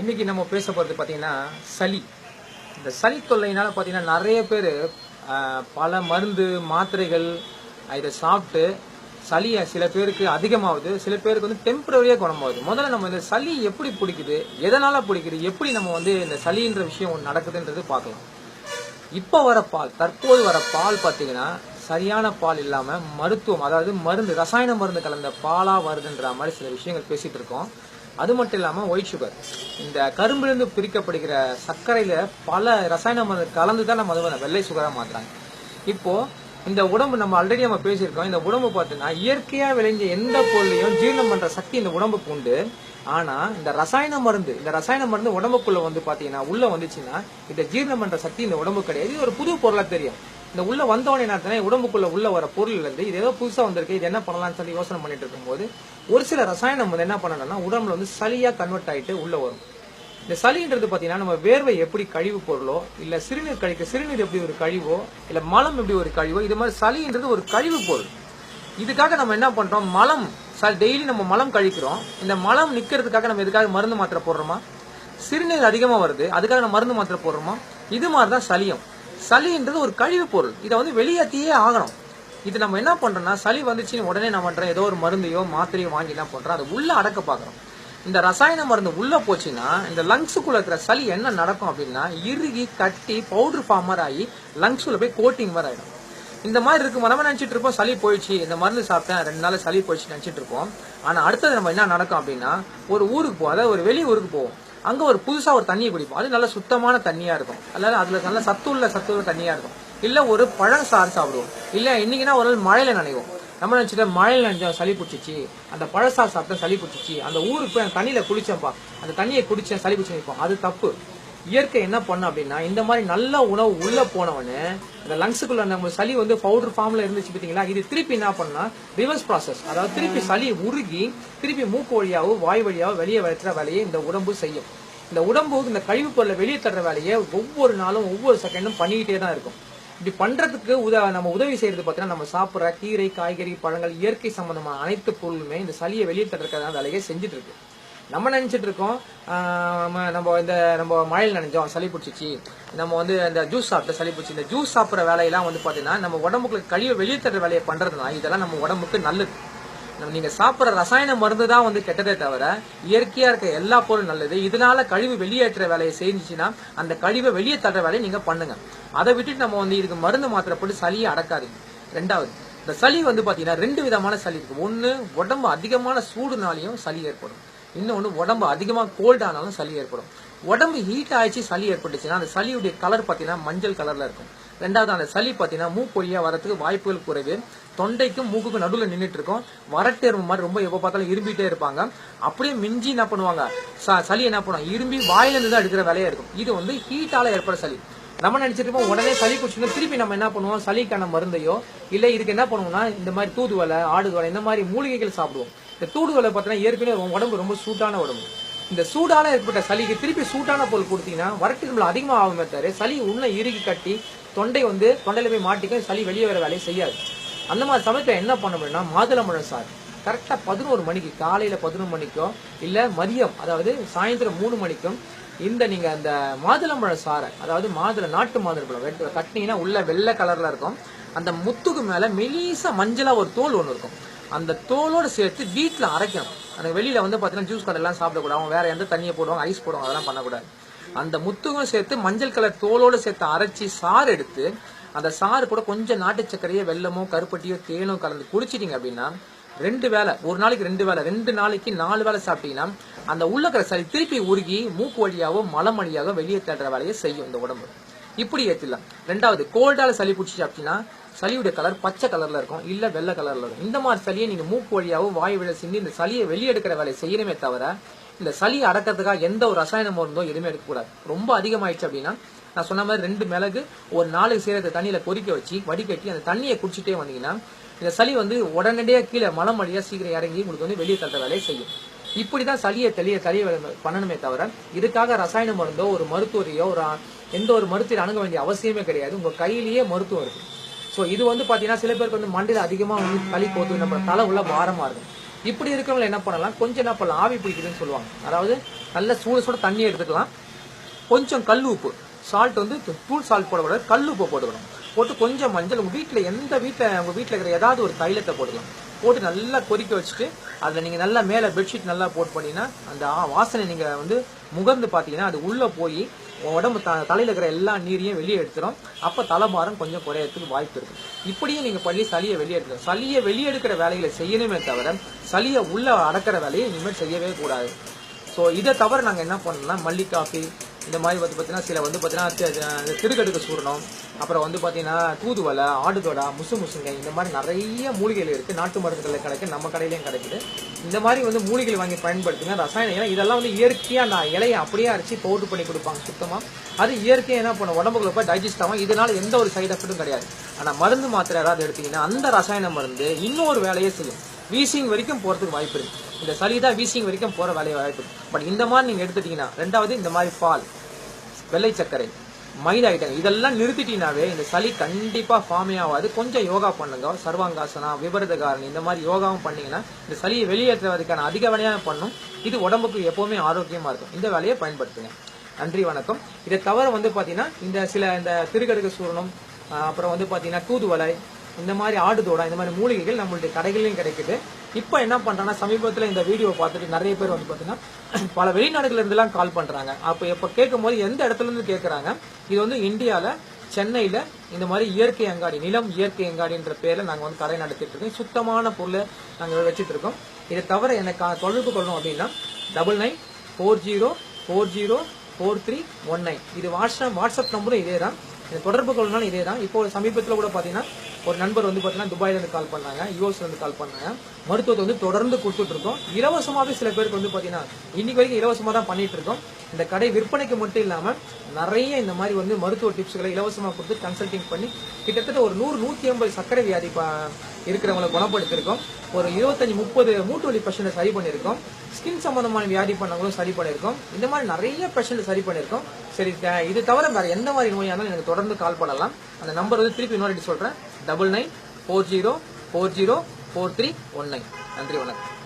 இன்னைக்கு நம்ம பேச போகிறது பார்த்தீங்கன்னா சளி. இந்த சளி தொல்லையினால பார்த்தீங்கன்னா நிறைய பேர் பல மருந்து மாத்திரைகள் இதை சாப்பிட்டு சளியை சில பேருக்கு அதிகமாகுது சில பேருக்கு வந்து டெம்பரரியாக குணமாகுது. முதல்ல நம்ம இந்த சளி எப்படி பிடிக்குது எதனால் பிடிக்குது எப்படி நம்ம வந்து இந்த சளின்ற விஷயம் ஒன்று நடக்குதுன்றது பார்க்கலாம். இப்போ வர பால் தற்போது வர பால் பார்த்தீங்கன்னா சரியான பால் இல்லாமல் மருத்துவம் அதாவது மருந்து ரசாயன மருந்து கலந்த பாலாக வருதுன்ற மாதிரி சில விஷயங்கள் பேசிகிட்டு இருக்கோம். அது மட்டும் இல்லாமல் ஒயிட் சுகர் இந்த கரும்பிலிருந்து பிரிக்கப்படுகிற சர்க்கரையில் பல ரசாயன மருந்து கலந்து தான் நம்ம அதை வெள்ளை சுகராக மாற்றுறாங்க இப்போது இந்த உடம்பு நம்ம ஆல்ரெடி நம்ம பேசியிருக்கோம். இந்த உடம்பு பார்த்தீங்கன்னா இயற்கையா விளைஞ்ச எந்த பொருளையும் ஜீரணம் பண்ற சக்தி இந்த உடம்புக்கு உண்டு. ஆனா இந்த ரசாயன மருந்து இந்த ரசாயன மருந்து உடம்புக்குள்ள வந்து பாத்தீங்கன்னா உள்ள வந்துச்சுன்னா இந்த ஜீரணம் பண்ற சக்தி இந்த உடம்பு கிடையாது. இது ஒரு புது பொருளா தெரியும். இந்த உள்ள வந்தவனே என்ன உடம்புக்குள்ள உள்ள வர பொருள் இருந்து இது ஏதோ புதுசா வந்திருக்கு இது என்ன பண்ணலாம்னு சொல்லி யோசனை பண்ணிட்டு இருக்கும்போது ஒரு சில ரசாயனம் வந்து என்ன பண்ணணும்னா உடம்புல வந்து சளியா கன்வெர்ட் ஆயிட்டு உள்ள வரும். இந்த சளின்றது பார்த்தீங்கன்னா நம்ம வேர்வை எப்படி கழிவு பொருளோ இல்லை சிறுநீர் கழிக்க சிறுநீர் எப்படி ஒரு கழிவோ இல்லை மலம் எப்படி ஒரு கழிவோ இது மாதிரி சளின்றது ஒரு கழிவு பொருள். இதுக்காக நம்ம என்ன பண்ணுறோம் மலம். டெய்லி நம்ம மலம் கழிக்கிறோம். இந்த மலம் நிற்கிறதுக்காக நம்ம எதுக்காக மருந்து மாத்திரை போடுறோமா? சிறுநீர் அதிகமாக வருது அதுக்காக நம்ம மருந்து மாத்திரை போடுறோமா? இது மாதிரி தான் சளியும். சளின்றது ஒரு கழிவு பொருள். இதை வந்து வெளியேற்றியே ஆகணும். இது நம்ம என்ன பண்ணுறோம்னா சளி வந்துச்சுன்னு உடனே நான் பண்ணுறேன் ஏதோ ஒரு மருந்தையோ மாத்திரையோ வாங்கி என்ன பண்ணுறோம் அதை உள்ளே அடக்க பார்க்குறோம். இந்த ரசாயன மருந்து உள்ள போச்சுன்னா இந்த லங்ஸுக்குள்ள இருக்கிற சளி என்ன நடக்கும் அப்படின்னா இறுகி கட்டி பவுடர் ஃபார்மர் ஆகி லங்ஸுக்குள்ள போய் கோட்டிங் மாதிரி ஆயிடும். இந்த மாதிரி இருக்கும் நம்ம நினைச்சிட்டு இருப்போம் சளி போயிடுச்சு இந்த மருந்து சாப்பிட்டேன் ரெண்டு நாள் சளி போயிடுச்சு நினைச்சிட்டு இருப்போம். ஆனா அடுத்தது நம்ம என்ன நடக்கும் அப்படின்னா ஒரு ஊருக்கு போவோம் அதாவது ஒரு வெளி ஊருக்கு போவோம். அங்க ஒரு புதுசா ஒரு தண்ணியை குடிப்போம். அது நல்ல சுத்தமான தண்ணியா இருக்கும். அதாவது அதுல நல்ல சத்து உள்ள சத்து உள்ள தண்ணியா இருக்கும். இல்ல ஒரு பழம் சாறு சாப்பிடுவோம். இல்ல இன்னைக்குன்னா ஒரு நாள் மழையில நனைவோம். நம்ம நினைச்சிட்டு மழையில் நினைச்சோம் சளி பிடிச்சிச்சு. அந்த பழசா சாப்பிட்டா சளி பிடிச்சிச்சு. அந்த ஊருக்கு போய் அந்த தண்ணியில் குளிச்சேன்ப்பா அந்த தண்ணியை குடிச்சேன் சளி பிடிச்சு நிற்போம் அது தப்பு. இயற்கை என்ன பண்ண அப்படின்னா இந்த மாதிரி நல்ல உணவு உள்ள போனவனு இந்த லங்ஸுக்குள்ள நம்ம சளி வந்து பவுடர் ஃபார்ம்ல இருந்துச்சு பார்த்தீங்களா? இது திருப்பி என்ன பண்ணா ரிவர்ஸ் ப்ராசஸ் அதாவது திருப்பி சளி உருகி திருப்பி மூக்கு வழியாவோ வாய் வழியாவோ வெளியே வளர்த்துற வேலையை இந்த உடம்பு செய்யும். இந்த உடம்பு இந்த கழிவு பொருளை வெளியே தர்ற வேலையை ஒவ்வொரு நாளும் ஒவ்வொரு செகண்டும் பண்ணிக்கிட்டே தான் இருக்கும். இப்படி பண்றதுக்கு உத நம்ம உதவி செய்யறது பார்த்தீங்கன்னா நம்ம சாப்பிட்ற கீரை காய்கறி பழங்கள் இயற்கை சம்பந்தமான அனைத்து பொருளுமே இந்த சளியை வெளியே தர்றதுக்கான வேலையை செஞ்சுட்டு இருக்கு நம்ம நினைச்சிட்டு இருக்கோம் நம்ம இந்த நம்ம மழையில் நினைஞ்சோம் சளி பிடிச்சிச்சு. நம்ம வந்து இந்த ஜூஸ் சாப்பிட்ட சளி பிடிச்சி. இந்த ஜூஸ் சாப்பிட்ற வேலையெல்லாம் வந்து பார்த்தீங்கன்னா நம்ம உடம்புக்கு கழிவை வெளியே தர வேலையை பண்ணுறதுனா இதெல்லாம் நம்ம உடம்புக்கு நல்லது. நம்ம நீங்க சாப்பிட்ற ரசாயன மருந்து தான் வந்து கெட்டதே தவிர இயற்கையா இருக்க எல்லா பொருளும் நல்லது. இதனால கழிவு வெளியேற்ற வேலையை செஞ்சுச்சுன்னா அந்த கழிவை வெளியே தள்ளுற வேலையை நீங்க பண்ணுங்க. அதை விட்டுட்டு நம்ம வந்து இதுக்கு மருந்து மாத்திரை போட்டு சளியை அடக்காதீங்க. ரெண்டாவது இந்த சளி வந்து பாத்தீங்கன்னா ரெண்டு விதமான சளி இருக்கு. ஒன்னு உடம்பு அதிகமான சூடுனாலையும் சளி ஏற்படும். இன்னொன்று உடம்பு அதிகமாக கோல்ட் ஆனாலும் சளி ஏற்படும். உடம்பு ஹீட் ஆயிடுச்சு சளி ஏற்பட்டுச்சுன்னா அந்த சளியுடைய கலர் பார்த்தீங்கன்னா மஞ்சள் கலரில் இருக்கும். ரெண்டாவது அந்த சளி பார்த்தீங்கன்னா மூப்பொழியா வரதுக்கு வாய்ப்புகள் குறைவு. தொண்டைக்கும் மூக்குக்கும் நடுவில் நின்றுட்டு இருக்கும் வரட்டு எறும்பு மாதிரி ரொம்ப எப்போ பார்த்தாலும் இரும்பிட்டே இருப்பாங்க. அப்படியே மிஞ்சி என்ன பண்ணுவாங்க? சளி என்ன பண்ணுவாங்க? இரும்பி வாயிலிருந்து தான் எடுக்கிற வேலையா இருக்கும். இது வந்து ஹீட்டால ஏற்பட சளி. நம்ம நினைச்சிருப்போம் உடனே சளி குடிச்சுன்னா திருப்பி நம்ம என்ன பண்ணுவோம்? சளிக்கான மருந்தையோ இல்லை இதுக்கு என்ன பண்ணுவோம்னா இந்த மாதிரி தூதுவலை ஆடுதுவலை இந்த மாதிரி மூலிகைகள் சாப்பிடுவோம். இந்த தூதுவலை பார்த்தீங்கன்னா ஏற்கனவே உடம்பு ரொம்ப சூட்டான உடம்பு. இந்த சூடால ஏற்பட்ட சளிக்கு திருப்பி சூட்டான பொருள் கொடுத்தீங்கன்னா வரட்டு நம்மள அதிகமாக ஆகுமே தவிர சளி உள்ள இறுகி கட்டி தொண்டை வந்து தொண்டையில போய் மாட்டிக்கும் சளி வெளியே வர வேலையை செய்யாது. அந்த மாதிரி சமயத்தில் என்ன பண்ண முடியும்னா மாதுளம்பழம் சார் கரெக்டாக பதினோரு மணிக்கு காலையில் பதினொரு மணிக்கோ இல்லை மதியம் அதாவது சாயந்தரம் மூணு மணிக்கும் இந்த நீங்கள் அந்த மாதுளம்பழம் சாரை அதாவது மாதுளை நாட்டு மாதுளம்பழம் கட்டினீங்கன்னா உள்ள வெள்ளை கலரில் இருக்கும். அந்த முத்துக்கு மேலே மெலிசாக மஞ்சளாக ஒரு தோல் ஒன்று இருக்கும். அந்த தோலோடு சேர்த்து வீட்டில் அரைக்கணும். அந்த வெளியில் வந்து பார்த்தீங்கன்னா ஜூஸ் கடையெல்லாம் சாப்பிடக்கூடாது. அவங்க வேறு எந்த தண்ணியை போடுவாங்க ஐஸ் போடுவாங்க அதெல்லாம் பண்ணக்கூடாது. அந்த முத்துக்கும் சேர்த்து மஞ்சள் கலர் தோலோடு சேர்த்து அரைச்சி சாறு எடுத்து அந்த சாறு கூட கொஞ்சம் நாட்டு சர்க்கரையோ வெள்ளமோ கருப்பட்டியோ தேனோ கலந்து குடிச்சிட்டிங்க அப்படின்னா ரெண்டு வேலை ஒரு நாளைக்கு ரெண்டு வேலை ரெண்டு நாளைக்கு நாலு வேலை சாப்பிட்டீங்கன்னா அந்த உள்ளக்கிற சளி திருப்பி உருகி மூக்கு வழியாகவோ மலம் வழியாகவோ வெளியே தேடுற வேலையை செய்யும் இந்த உடம்பு. இப்படி ஏற்றிடலாம் ரெண்டாவது கோல்டால சளி பிடிச்சி சாப்பிட்டீங்கன்னா சளியுடைய கலர் பச்சை கலர்ல இருக்கும் இல்ல வெள்ளை கலர்ல இருக்கும். இந்த மாதிரி சளியை நீங்க மூக்கு வழியாகவும் வாய் வழியா சிந்தி இந்த சளியை வெளியெடுக்கிற வேலையை செய்யணுமே தவிர இந்த சளி அடக்கிறதுக்காக எந்த ஒரு ரசாயன மருந்தோ எதுவுமே எடுக்கக்கூடாது. ரொம்ப அதிகமாயிடுச்சு அப்படின்னா நான் சொன்ன மாதிரி ரெண்டு மிளகு ஒரு நாலு சேரத்தை தண்ணியில் கொதிக்க வச்சு வடிகட்டி அந்த தண்ணியை குடிச்சிட்டே வந்தீங்கன்னா இந்த சளி வந்து உடனடியாக கீழே மலம் வழியாக சீக்கிரம் இறங்கி உங்களுக்கு வந்து வெளியே தள்ளுற வேலையை செய்யும். இப்படி தான் சளியை தெளிய தெளிய பண்ணணுமே தவிர இதுக்காக ரசாயன மருந்தோ ஒரு மருத்துவரையோ ஒரு எந்த ஒரு மருத்துவரை அணுக வேண்டிய அவசியமே கிடையாது. உங்கள் கையிலேயே மருத்துவம் இருக்குது ஸோ இது வந்து பார்த்தீங்கன்னா சில பேருக்கு வந்து மண்டையில் அதிகமாக வந்து களி போத்து நம்ம தலை உள்ள பாரமாக இருக்கும். இப்படி இருக்கிறவங்களை என்ன பண்ணலாம்? கொஞ்சம் என்ன பண்ணலாம்? ஆவி பிடிக்குதுன்னு சொல்லுவாங்க. அதாவது நல்ல சூட சூட தண்ணி எடுத்துக்கலாம். கொஞ்சம் கல் உப்பு. சால்ட் வந்து தூள் சால்ட் போடக்கூடாது கல் உப்பு போட்டுக்கணும். போட்டு கொஞ்சம் மஞ்சள் உங்கள் வீட்டில் எந்த வீட்டில் உங்கள் வீட்டில் இருக்கிற ஏதாவது ஒரு தைலத்தை போட்டுக்கலாம். போட்டு நல்லா கொதிக்க வச்சுட்டு அதில் நீங்கள் நல்லா மேலே பெட்ஷீட் நல்லா போட்டு பண்ணீங்கன்னா அந்த ஆ- வாசனை நீங்கள் வந்து முகர்ந்து பார்த்தீங்கன்னா அது உள்ளே போய் உடம்பு த தலையில் இருக்கிற எல்லா நீரையும் வெளியே எடுத்துரும். அப்போ தலைபாரம் கொஞ்சம் குறையறதுக்கு வாய்ப்பு இருக்கும் இப்படியே நீங்கள் பண்ணி சளியை வெளியே எடுக்கணும். சளியை வெளியே எடுக்கிற வேலைகளை செய்யணுமே தவிர சளியை உள்ளே அடக்கிற வேலையை இனிமேல் செய்யவே கூடாது. ஸோ இதை தவிர நாங்கள் என்ன பண்ணோம்னா மல்லி காஃபி இந்த மாதிரி வந்து பார்த்தீங்கன்னா சில வந்து பார்த்தீங்கன்னா திருக்கடுக்கு சூரணம் அப்புறம் வந்து பார்த்தீங்கன்னா தூதுவலை ஆடுதொடா முசு முசுங்க இந்த மாதிரி நிறைய மூலிகைகள் இருக்குது நாட்டு மருந்துகளில் கிடைக்கு நம்ம கடையிலையும் கிடைக்குது. இந்த மாதிரி வந்து மூலிகைகள் வாங்கி பயன்படுத்துங்க ரசாயனம் ஏன்னா இதெல்லாம் வந்து இயற்கையாக நான் இலையை அப்படியே அரைச்சி பவுடர் பண்ணி கொடுப்பாங்க சுத்தமாக அது இயற்கையாக என்ன பண்ணும்? உடம்புக்குள்ள போய் டைஜஸ்ட் ஆகும். இதனால் எந்த ஒரு சைடு எஃபெக்ட்டும் கிடையாது. ஆனால் மருந்து மாத்திரை ஏதாவது எடுத்தீங்கன்னா அந்த ரசாயன மருந்து இன்னொரு வேலையே செய்யும். வீசிங் வரைக்கும் போகிறதுக்கு வாய்ப்பு இருக்குது இந்த சளி தான் வீசிங் வரைக்கும் போகிற வேலையை வாய்ப்பு பட் இந்த மாதிரி நீங்கள் எடுத்துட்டீங்கன்னா ரெண்டாவது இந்த மாதிரி பால் வெள்ளை சர்க்கரை மைதா ஐட்டங்கள் இதெல்லாம் நிறுத்திட்டீங்கனாவே இந்த சளி கண்டிப்பாக ஃபார்மே ஆகாது. கொஞ்சம் யோகா பண்ணுங்க. சர்வாங்காசனா விபரதகாரணி இந்த மாதிரி யோகாவும் பண்ணீங்கன்னா இந்த சளியை வெளியேற்றுவதற்கான அதிக வேலையாக பண்ணும். இது உடம்புக்கு எப்போவுமே ஆரோக்கியமாக இருக்கும். இந்த வேலையை பயன்படுத்துங்க. நன்றி வணக்கம். இதை தவிர வந்து பார்த்தீங்கன்னா இந்த சில இந்த திருக்கடுக்கு சூரணம் அப்புறம் வந்து பார்த்தீங்கன்னா தூதுவளை இந்த மாதிரி ஆடுதோடா இந்த மாதிரி மூலிகைகள் நம்மளுடைய கடைகளிலும் கிடைக்குது. இப்போ என்ன பண்ணுறாங்கன்னா சமீபத்தில் இந்த வீடியோ பார்த்துட்டு நிறைய பேர் வந்து பார்த்தீங்கன்னா பல வெளிநாடுகள்லேருந்துலாம் கால் பண்ணுறாங்க அப்போ இப்போ கேட்கும்போது எந்த இடத்துல இருந்து கேட்குறாங்க இது வந்து இந்தியாவில் சென்னையில் இந்த மாதிரி இயற்கை அங்காடி நிலம் இயற்கை அங்காடின்ற பேரில் நாங்கள் வந்து கடை நடத்திட்டு இருக்கோம். சுத்தமான பொருளை நாங்கள் வச்சுட்டு இருக்கோம். இதை தவிர எனக்கு தொடர்பு கொள்ளணும் அப்படின்னா double nine four zero four zero four three one nine இது வாட்ஸ்அப் வாட்ஸ்அப் நம்பரும் இதே தான் இது தொடர்பு கொள்ளனாலும் இதே தான் இப்போ சமீபத்தில் கூட பார்த்தீங்கன்னா ஒரு நண்பர் வந்து பார்த்தீங்கன்னா துபாயிலேருந்து கால் பண்ணாங்க. யூஎஸ்ல இருந்து கால் பண்ணாங்க. மருத்துவத்தை வந்து தொடர்ந்து கொடுத்துட்டு இருக்கோம். இலவசமாகவே சில பேருக்கு வந்து பார்த்தீங்கன்னா இன்னைக்கு வரைக்கும் இலவசமாக தான் பண்ணிட்டு இருக்கோம். இந்த கடை விற்பனைக்கு மட்டும் இல்லாமல் நிறைய இந்த மாதிரி வந்து மருத்துவ டிப்ஸ்களை இலவசமாக கொடுத்து கன்சல்டிங் பண்ணி கிட்டத்தட்ட ஒரு நூறு நூற்றி ஐம்பது சர்க்கரை வியாதி இருக்கிறவங்களை குணப்படுத்திருக்கோம். ஒரு இருபத்தஞ்சி முப்பது மூட்டு வலி பிரச்சனை சரி பண்ணியிருக்கோம். ஸ்கின் சம்பந்தமான வியாதி பண்ணவங்களும் சரி பண்ணியிருக்கோம். இந்த மாதிரி நிறைய பிரச்சனை சரி பண்ணியிருக்கோம். சரி இது தவிர வேறு எந்த மாதிரி நோயாக இருந்தாலும் எனக்கு தொடர்ந்து கால் பண்ணலாம். அந்த நம்பர் வந்து திருப்பி இன்னொரு சொல்கிறேன் double nine four zero four zero four three one nine நன்றி வணக்கம்.